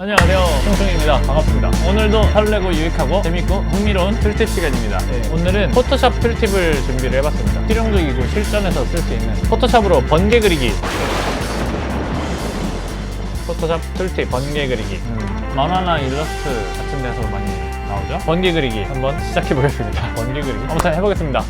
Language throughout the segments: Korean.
안녕하세요. 송승입니다. 반갑습니다. 오늘도 설레고 유익하고 재밌고 흥미로운 툴팁 시간입니다. 네, 오늘은 포토샵 툴팁을 준비를 해봤습니다. 실용적이고 실전에서 쓸 수 있는 포토샵으로 번개 그리기. 포토샵 툴팁 번개 그리기. 음, 만화나 일러스트 같은 데서 많이 나오죠? 번개 그리기 한번 시작해 보겠습니다. 번개 그리기? 한번 해보겠습니다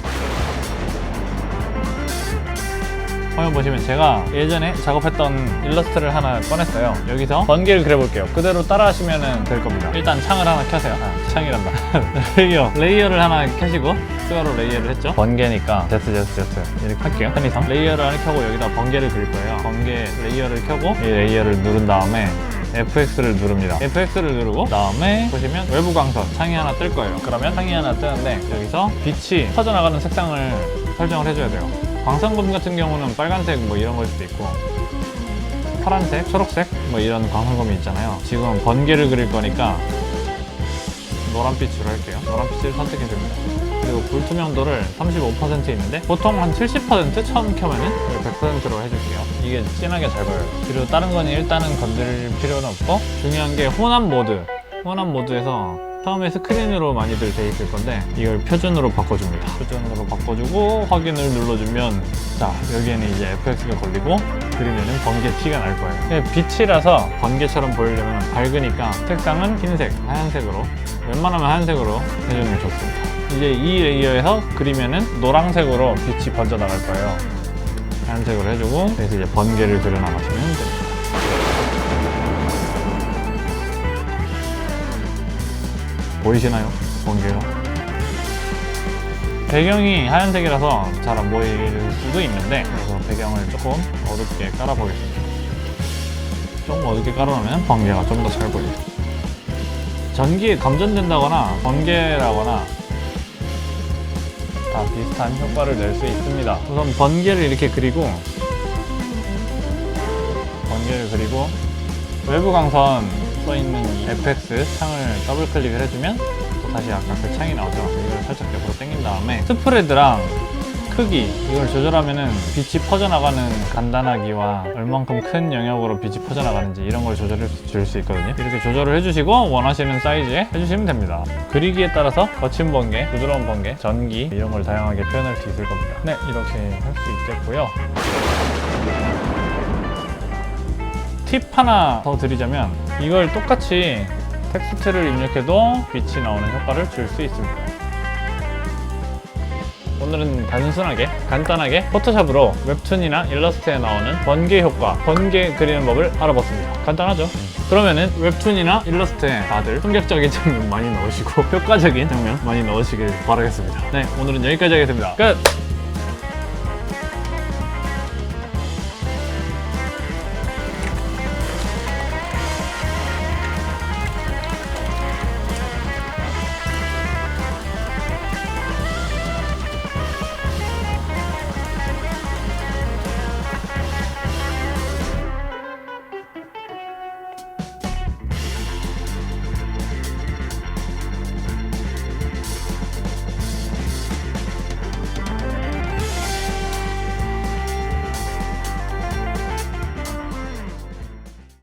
화면 보시면 제가 예전에 작업했던 일러스트를 하나 꺼냈어요. 여기서 번개를 그려볼게요. 그대로 따라 하시면 될 겁니다. 일단 창을 하나 켜세요. 아, 창이란다. 레이어. 레이어를 하나 켜시고 추가로 레이어를 했죠. 번개니까 Z, Z, Z 이렇게 할게요. 편의상. 레이어를 하나 켜고 여기다 번개를 그릴 거예요. 번개 레이어를 켜고 이 레이어를 누른 다음에 FX를 누릅니다. FX를 누르고 그다음에 보시면 외부 광선 창이 하나 뜰 거예요. 그러면 창이 하나 뜨는데 여기서 빛이 퍼져나가는 색상을 설정을 해줘야 돼요. 광선검 같은 경우는 빨간색 뭐 이런 걸 수도 있고 파란색, 초록색 뭐 이런 광선검이 있잖아요. 지금 번개를 그릴 거니까 노란빛으로 할게요. 노란빛을 선택해 줍니다. 그리고 불투명도를 35% 있는데 보통 한 70% 처음 켜면은 100%로 해줄게요. 이게 진하게 잘 보여요. 그리고 다른 거는 일단은 건드릴 필요는 없고 중요한 게 혼합 모드. 혼합 모드에서 처음에 스크린으로 많이들 돼 있을 건데 이걸 표준으로 바꿔줍니다. 표준으로 바꿔주고 확인을 눌러주면 자 여기에는 이제 FX가 걸리고 그리면은 번개 티가 날 거예요. 빛이라서 번개처럼 보이려면 밝으니까 색상은 흰색, 하얀색으로 웬만하면 하얀색으로 해주는 게 좋습니다. 이제 이 레이어에서 그리면은 노란색으로 빛이 번져 나갈 거예요. 하얀색으로 해주고 그래서 이제 번개를 그려 나가시면 됩니다. 보이시나요? 번개가? 배경이 하얀색이라서 잘 안 보일 수도 있는데 그래서 배경을 조금 어둡게 깔아보겠습니다. 조금 어둡게 깔아놓으면 번개가 좀 더 잘 보여요. 전기에 감전된다거나 번개라거나 다 비슷한 효과를 낼 수 있습니다. 우선 번개를 이렇게 그리고 번개를 그리고 외부 강선 써있는 이 FX 창을 더블 클릭을 해주면 또 다시 아까 그 창이 나오죠. 이걸 살짝 옆으로 당긴 다음에 스프레드랑 크기 이걸 조절하면은 빛이 퍼져나가는 간단하기와 얼만큼 큰 영역으로 빛이 퍼져나가는지 이런 걸 조절해 줄 수 있거든요. 이렇게 조절을 해주시고 원하시는 사이즈에 해주시면 됩니다. 그리기에 따라서 거친 번개, 부드러운 번개, 전기 이런 걸 다양하게 표현할 수 있을 겁니다. 네, 이렇게 할 수 있겠고요. 팁 하나 더 드리자면 이걸 똑같이 텍스트를 입력해도 빛이 나오는 효과를 줄 수 있습니다. 오늘은 단순하게 간단하게 포토샵으로 웹툰이나 일러스트에 나오는 번개 효과, 번개 그리는 법을 알아봤습니다. 간단하죠? 그러면은 웹툰이나 일러스트에 다들 충격적인 장면 많이 넣으시고 효과적인 장면 많이 넣으시길 바라겠습니다. 네, 오늘은 여기까지 하겠습니다. 끝!